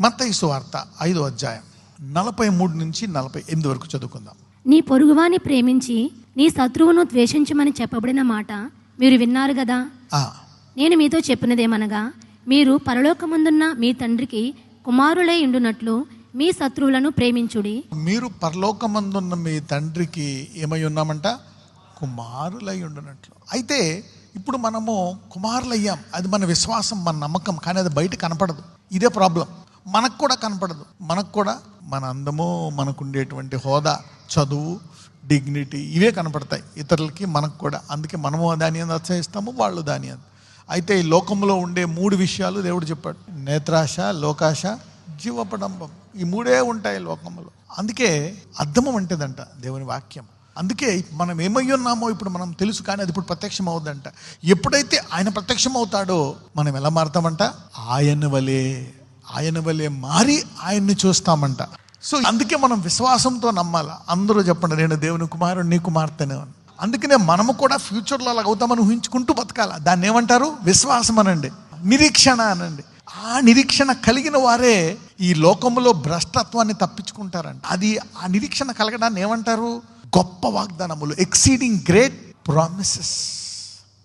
మత్తయి వార్త ఐదో అధ్యాయం నలభై మూడు నుంచి నలభై ఎనిమిది వరకు చదువుకుందాం. నీ పొరుగువాని ప్రేమించి నీ శత్రువును ద్వేషించమని చెప్పబడిన మాట మీరు విన్నారు కదా ఆ, నేను మీతో చెప్పినదేమనగా మీరు పరలోకమందున్న మీ తండ్రికి కుమారులై ఉండునట్లు మీ శత్రువులను ప్రేమించుడి. మీరు పరలోకమందున్న మీ తండ్రికి ఏమై ఉన్నామంట? కుమారులై ఉండునట్లు. అయితే ఇప్పుడు మనము కుమారులయ్యాం. అది మన విశ్వాసం మన నమ్మకం కానీ అది బయట కనపడదు. ఇదే ప్రాబ్లం. మనకు కూడా కనపడదు. మనకు కూడా మన అందము మనకుండేటువంటి హోదా చదువు డిగ్నిటీ ఇవే కనపడతాయి. ఇతరులకి మనకు కూడా అందుకే మనము దాని అందు వాళ్ళు దాని అందు అయితే ఈ లోకంలో ఉండే మూడు విషయాలు దేవుడు చెప్పాడు. నేత్రాశ లోకాశ జీవపడంబం ఈ మూడే ఉంటాయి లోకంలో. అందుకే అర్థమం అంటేదంట దేవుని వాక్యం. అందుకే మనం ఏమై ఉన్నామో ఇప్పుడు మనం తెలుసు కానీ అది ఇప్పుడు ప్రత్యక్షం అవుద్దంట ఎప్పుడైతే ఆయన ప్రత్యక్షం అవుతాడో మనం ఎలా మారుతామంట? ఆయన వలే. ఆయన వలే మారి ఆయన్ని చూస్తామంట. సో అందుకే మనం విశ్వాసంతో నమ్మాల. అందరూ చెప్పండి నేను దేవుని కుమారుడు నీ కుమార్తెనే అని. అందుకనే మనము కూడా ఫ్యూచర్లో అలా అవుతామని ఊహించుకుంటూ బతకాల. దాన్ని ఏమంటారు? విశ్వాసం అనండి. నిరీక్షణ అనండి. ఆ నిరీక్షణ కలిగిన వారే ఈ లోకంలో భ్రష్టత్వాన్ని తప్పించుకుంటారండి అది ఆ నిరీక్షణ కలగడాన్ని ఏమంటారు? గొప్ప వాగ్దానములు ఎక్సీడింగ్ గ్రేట్ ప్రామిసెస్